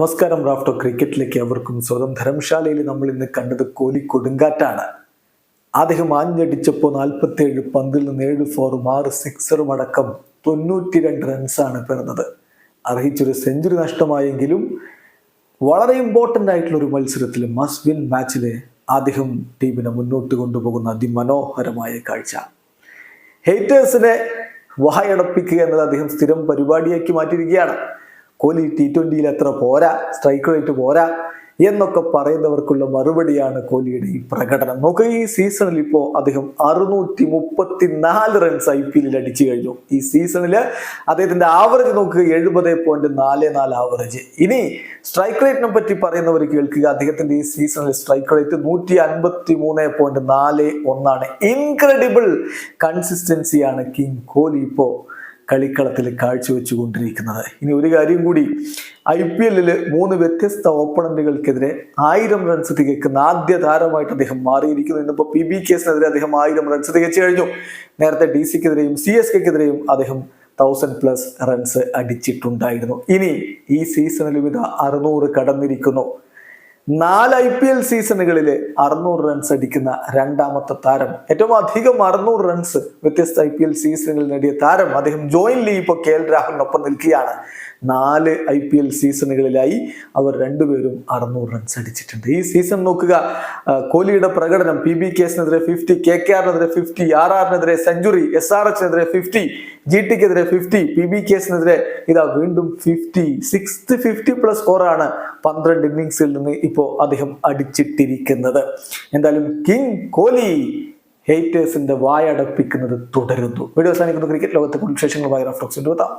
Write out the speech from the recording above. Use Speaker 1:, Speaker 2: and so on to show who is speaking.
Speaker 1: നമസ്കാരം റാഫ്റ്റോ ക്രിക്കറ്റിലേക്ക് അവർക്കും സ്വന്തം ധർമ്മശാലയിൽ നമ്മൾ ഇന്ന് കണ്ടത് കോലി കൊടുങ്കാറ്റാണ്. അദ്ദേഹം ആഞ്ഞടിച്ചപ്പോൾ നാൽപ്പത്തിയേഴ് പന്തിൽ നിന്ന് ഏഴ് ഫോറും ആറ് സിക്സറും അടക്കം തൊണ്ണൂറ്റി രണ്ട് റൺസാണ് പിറന്നത്. അർഹിച്ചൊരു സെഞ്ചുറി നഷ്ടമായെങ്കിലും വളരെ ഇമ്പോർട്ടന്റ് ആയിട്ടുള്ള ഒരു മത്സരത്തിൽ മസ്റ്റ് വിൻ മാച്ചിൽ അദ്ദേഹം ടീമിനെ മുന്നോട്ട് കൊണ്ടുപോകുന്ന അതിമനോഹരമായ കാഴ്ച. ഹേറ്റേഴ്സിനെ വായടപ്പിക്കുക എന്നത് അദ്ദേഹം സ്ഥിരം പരിപാടിയാക്കി മാറ്റിയിരിക്കുകയാണ്. കോഹ്ലി ടി ട്വന്റിയിൽ അത്ര പോരാ? സ്ട്രൈക്ക് റേറ്റ് പോരാ? എന്നൊക്കെ പറയുന്നവർക്കുള്ള മറുപടിയാണ് കോഹ്ലിയുടെ ഈ പ്രകടനം. നോക്കുക ഈ സീസണിൽ ഇപ്പോൾ അദ്ദേഹം അറുന്നൂറ്റി മുപ്പത്തി നാല് റൺസ് ഐ പി എല്ലിൽ അടിച്ചു കഴിഞ്ഞു. ഈ സീസണിൽ അദ്ദേഹത്തിന്റെ ആവറേജ് നോക്കുക എഴുപത് പോയിന്റ് നാല് നാല് ആവറേജ് ഇനി സ്ട്രൈക്ക് റേറ്റിനെ പറ്റി പറയുന്നവർ കേൾക്കുക. അദ്ദേഹത്തിന്റെ ഈ സീസണിൽ സ്ട്രൈക്ക് റേറ്റ് നൂറ്റി അൻപത്തി മൂന്ന് പോയിന്റ് നാല് ഒന്നാണ്. ഇൻക്രെഡിബിൾ കൺസിസ്റ്റൻസിയാണ് കിങ് കോഹ്ലി ഇപ്പോൾ കളിക്കളത്തിൽ കാഴ്ചവെച്ചുകൊണ്ടിരിക്കുന്നത്. ഇനി ഒരു കാര്യം കൂടി. ഐ പി എല്ലിൽ മൂന്ന് വ്യത്യസ്ത ഓപ്പണന്റുകൾക്കെതിരെ ആയിരം റൺസ് തികക്കുന്ന ആദ്യ താരമായിട്ട് അദ്ദേഹം മാറിയിരിക്കുന്നു. ഇന്നിപ്പോൾ പി ബി കേസിനെതിരെ അദ്ദേഹം ആയിരം റൺസ് തികച്ചു കഴിഞ്ഞു. നേരത്തെ ഡി സിക്കെതിരെയും സി എസ് കെക്കെതിരെയും അദ്ദേഹം തൗസൻഡ് പ്ലസ് റൺസ് അടിച്ചിട്ടുണ്ടായിരുന്നു. ഇനി ഈ സീസണിലും ഇത് അറുന്നൂറ് കടന്നിരിക്കുന്നു. നാല് ഐ പി എൽ സീസണുകളിലെ അറുന്നൂറ് റൺസ് അടിക്കുന്ന രണ്ടാമത്തെ താരം. ഏറ്റവും അധികം അറുന്നൂറ് റൺസ് വ്യത്യസ്ത ഐ പി എൽ സീസണുകളിൽ നേടിയ താരം അദ്ദേഹം ജോയിൻലി ഇപ്പോൾ കെ എൽ രാഹുലിനൊപ്പം നിൽക്കുകയാണ്. നാല് ഐ പി എൽ സീസണുകളിലായി അവർ രണ്ടുപേരും അറുന്നൂറ് റൺസ് അടിച്ചിട്ടുണ്ട്. ഈ സീസൺ നോക്കുക കോഹ്ലിയുടെ പ്രകടനം പി ബി കേസിനെതിരെ ഫിഫ്റ്റി കെ കെ ആറിനെതിരെ ഫിഫ്റ്റി ആർ ആറിനെതിരെ സെഞ്ചുറി എസ് ആർ എച്ചിനെതിരെ ഫിഫ്റ്റി ജി ടിക്കെതിരെ ഫിഫ്റ്റി പി ബി കേസിനെതിരെ ഇതാ വീണ്ടും ഫിഫ്റ്റി സിക്സ് ഫിഫ്റ്റി പ്ലസ് സ്കോറാണ് പന്ത്രണ്ട് ഇന്നിങ്സിൽ നിന്ന് ഇപ്പോൾ അദ്ദേഹം അടിച്ചിട്ടിരിക്കുന്നത്. എന്തായാലും കിങ് കോഹ്ലി ഹേറ്റേഴ്സിന്റെ വായടപ്പിക്കുന്നത് തുടരുന്നു. വീഡിയോ അവസാനിക്കുന്ന. ക്രിക്കറ്റ് ലോകത്തെ കുടുംബ വിശേഷങ്ങളുമായി റഫ്ലോക്സ് എത്താം